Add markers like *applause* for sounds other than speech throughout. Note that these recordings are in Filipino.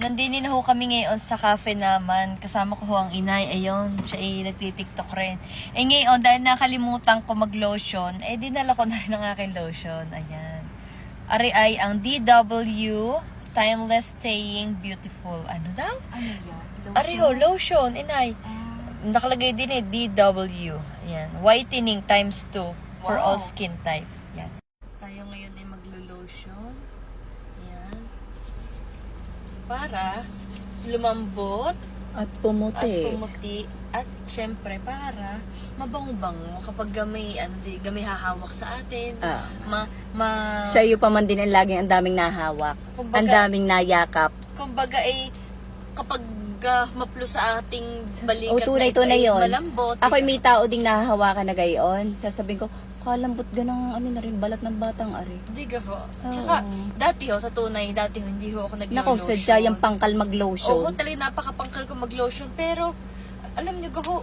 Nandini na ho kami ngayon sa cafe naman. Kasama ko ho ang inay. Ayun, siya ay nagtitiktok rin. Eh ngayon, dahil nakalimutan ko mag-lotion, eh dinala ko na rin ang aking lotion. Ayan. Ari ay ang DW Timeless Staying Beautiful. Ano daw? Ano yan? Ari ho, lotion, inay. Nakalagay din eh, DW. Ayan. Whitening times 2 for all Wow. skin type. Yan. Tayo ngayon ay maglo-lotion. Ayan. Para lumambot At at pumuti. pumuti at syempre para mabango-bango kapag gamay ano di gamay hahawak sa atin Ah. ma ma Sa iyo pa man din ang laging ang daming nahawak. Ang daming nayakap. kumbaga ay kapag ah, maplo sa ating balikat O tunay, na ito tunay ay yun. malambot Ako may tao ding nahahawakan na gayon. Sasabihin ko, kalambot ganang ano na rin, balat ng batang ari. Hindi ka ho. Oo. Tsaka, dati ho, sa tunay, dati ho, hindi ho ako nag-lotion. Nako, sadya yung pangkal Oo, mag-lotion. talaga napakapangkal ko mag-lotion. Pero, alam niyo ho,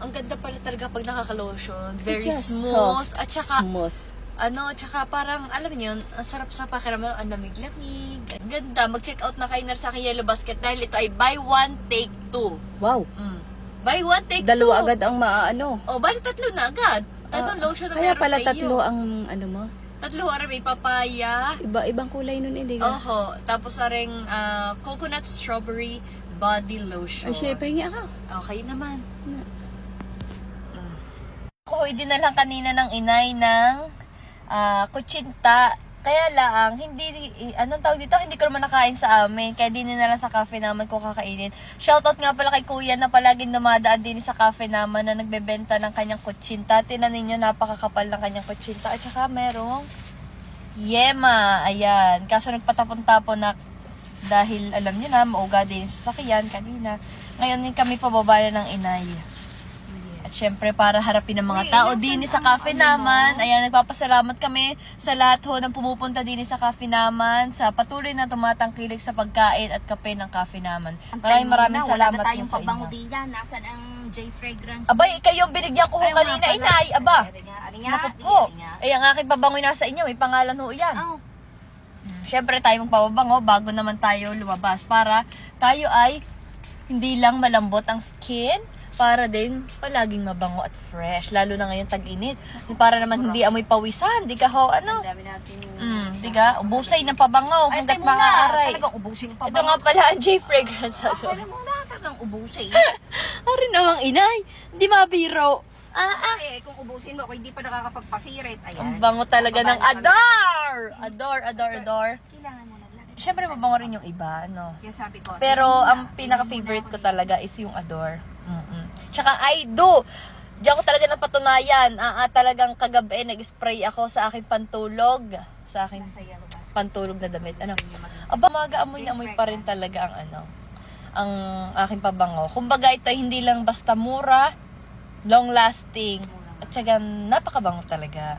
ang ganda pala talaga pag nakaka-lotion. Very smooth. soft, At saka, smooth. Ano, tsaka parang, alam niyo, ang sarap sa pakiramdam, ang lamig-lamig. Ganda, mag-check out na kayo na sa aking Yellow Basket dahil ito ay buy one, take two. Wow. Mm. Buy one, take Dalawa two. agad ang maaano. O, bali tatlo na agad. Anong Ah, lotion na Kaya meron pala sa tatlo iyo? ang ano mo. Tatlo, ara may papaya. Iba ibang kulay nun hindi ka. Oho. Tapos aring ah, coconut strawberry body lotion. Ay, syempre nga ako. Okay naman. Ako, idinalang kanina ng inay ng ah, kutsinta. Kaya lang, hindi, anong tawag dito? Hindi ko naman nakain sa amin. Kaya di na lang sa cafe naman ko kakainin. Shoutout nga pala kay kuya na palaging dumadaan din sa cafe naman na nagbebenta ng kanyang kutsinta. Tinan ninyo, napakakapal ng kanyang kutsinta. At saka merong yema. Ayan. Kaso nagpatapon-tapon na dahil alam niyo na, mauga din sa sasakyan kanina. Ngayon din kami pababa ng inay. Syempre para harapin ng mga tao din sa ang cafe ano naman. mo? Ayan, nagpapasalamat kami sa lahat ho ng pumupunta din sa cafe naman, sa patuloy na tumatangkilik sa pagkain at kape ng cafe naman. Maraming maraming salamat Wala na tayong po sa pabango inyo. diyan. Nasaan ang J Fragrance? Abay, kayong binigyan ko ho kanina, inay. Aba, naku po. Ay, ang aking pabangoy nasa inyo, may pangalan ho yan. Oh, Siyempre tayo magpapabango bago naman tayo lumabas para tayo ay hindi lang malambot ang skin, para din palaging mabango at fresh. Lalo na ngayon tag-init. Para naman hindi amoy pawisan. Di ka ho, ano? ang dami natin. Mm, di ka? Ubusay ng pabango Ay, hanggat muna. maaaray. Talagang ubusin pa Ito nga pala *laughs* ang J Fragrance. Ako Ano? na muna. Talagang ubusin. *laughs* Ari namang inay. Hindi mabiro. Ah, ah. eh, kung ubusin mo, ako hindi pa nakakapagpasirit. Ayan. Ang bango talaga ng na adore! Adore, adore, adore. Kailangan mo naglagay. Siyempre mabango rin yung iba, ano? Kaya sabi ko. Pero mo ang na, pinaka-favorite ko mo na talaga is yung Adore. Mm-mm. Tsaka I do. Diyan ko talaga napatunayan. Ah, ah, talagang kagabi nag-spray ako sa aking pantulog. Sa aking pantulog na damit. Ano? Aba, maga amoy na amoy pa rin talaga ang ano, ang aking pabango. Kumbaga ito ay hindi lang basta mura, long lasting, at saka napakabango talaga.